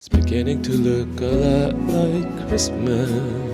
It's beginning to look a lot like Christmas.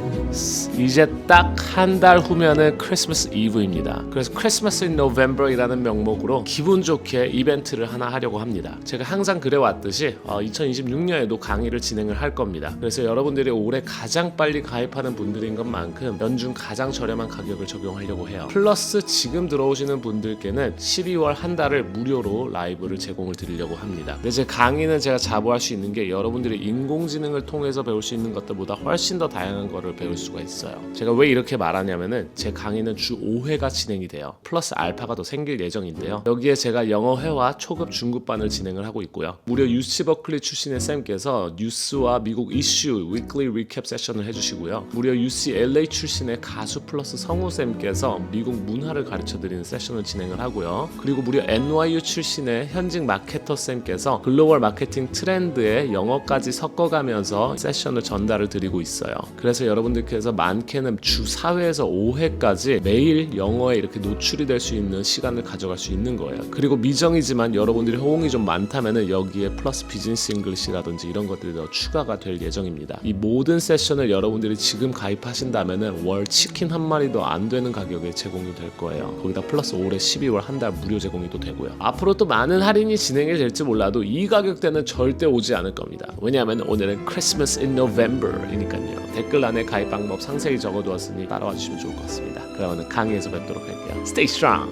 이제 딱 한 달 후면은 크리스마스 이브입니다. 그래서 크리스마스 인 노벰버이라는 명목으로 기분 좋게 이벤트를 하나 하려고 합니다. 제가 항상 그래왔듯이 어, 2026년에도 강의를 진행을 할 겁니다. 그래서 여러분들이 올해 가장 빨리 가입하는 분들인 것만큼 연중 가장 저렴한 가격을 적용하려고 해요. 플러스 지금 들어오시는 분들께는 12월 한 달을 무료로 라이브를 제공을 드리려고 합니다. 근데 제 강의는 제가 자부할 수 있는 게 여러분들이 인공지능을 통해서 배울 수 있는 것들보다 훨씬 더 다양한 거를 배울 수가 있어요. 제가 왜 이렇게 말하냐면은 제 강의는 주 5회가 진행이 돼요. 플러스 알파가 더 생길 예정인데요. 여기에 제가 영어회화 초급 중급반을 진행을 하고 있고요. 무려 UC 버클리 출신의 쌤께서 뉴스와 미국 이슈 위클리 리캡 세션을 해주시고요. 무려 UCLA 출신의 가수 플러스 성우 쌤께서 미국 문화를 가르쳐 드리는 세션을 진행을 하고요. 그리고 무려 NYU 출신의 현직 마케터 쌤께서 글로벌 마케팅 트렌드에 영어까지 섞어가면서 세션을 전달을 드리고 있어요. 그래서 여러분들 께서 많게는 주 4회에서 5회까지 매일 영어에 이렇게 노출이 될 수 있는 시간을 가져갈 수 있는 거예요. 그리고 미정이지만 여러분들이 호응이 좀 많다면은 여기에 플러스 비즈니스 잉글리시라든지 이런 것들이 더 추가가 될 예정입니다. 이 모든 세션을 여러분들이 지금 가입하신다면은 월 치킨 한 마리도 안 되는 가격에 제공이 될 거예요. 거기다 플러스 올해 12월 한 달 무료 제공이 또 되고요. 앞으로 또 많은 할인이 진행이 될지 몰라도 이 가격대는 절대 오지 않을 겁니다. 왜냐하면 오늘은 크리스마스 인 노벰버이니까요. 댓글란에 가입 방법 상세히 적어두었으니 따라와 주시면 좋을 것 같습니다. 그러면 강의에서 뵙도록 할게요. Stay strong.